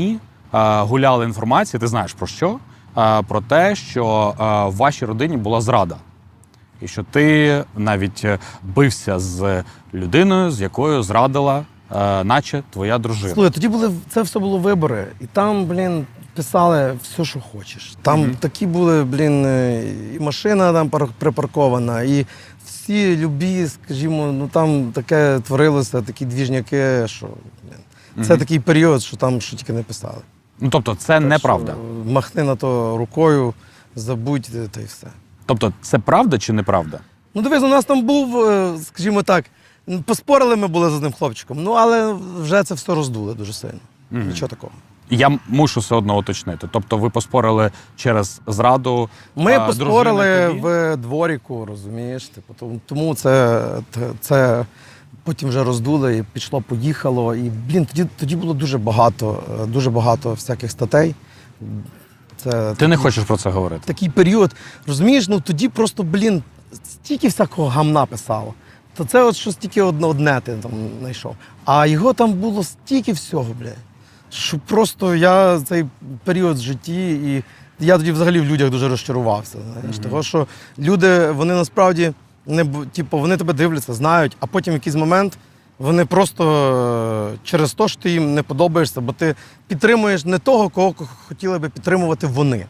І е, гуляла інформація, ти знаєш про що? Е, про те, що е, в вашій родині була зрада. І що ти навіть бився з людиною, з якою зрадила, наче твоя дружина. Слухай, тоді були це все було вибори, і там, блін, писали все, що хочеш. Там Мгм. такі були, блін, і машина там пар- припаркована, і всі любі, скажімо, ну там таке творилося, такі двіжняки, що блін. Це такий період, що там що тільки не писали. Ну тобто, це Так неправда. що Махни на то рукою, забудь е, та й все. Тобто, це правда чи неправда? Ну, дивись, у нас там був, е, скажімо так, м, поспорили ми були з одним хлопчиком, ну але вже це все роздули дуже сильно. Нічого такого. Я мушу все одно уточнити. Тобто, ви поспорили через зраду. Ми а, поспорили дружина тобі? в дворіку, розумієш? Типу, тому- тому це, це потім вже роздули і пішло, поїхало. І блін, тоді, тоді було дуже багато, е, дуже багато всяких статей. Це Ти не хочеш про це говорити. такий період. Розумієш, ну тоді просто, блін, стільки всякого гамна писало. То це от щось тільки одне, одне ти там знайшов. А його там було стільки всього, блядь. Що просто я цей період в житті, і я тоді взагалі в людях дуже розчарувався. Знаєш, Того, що люди, вони насправді не типу, вони тебе дивляться, знають, а потім в якийсь момент вони просто е, через те, що ти їм не подобаєшся, бо ти підтримуєш не того, кого хотіли би підтримувати вони.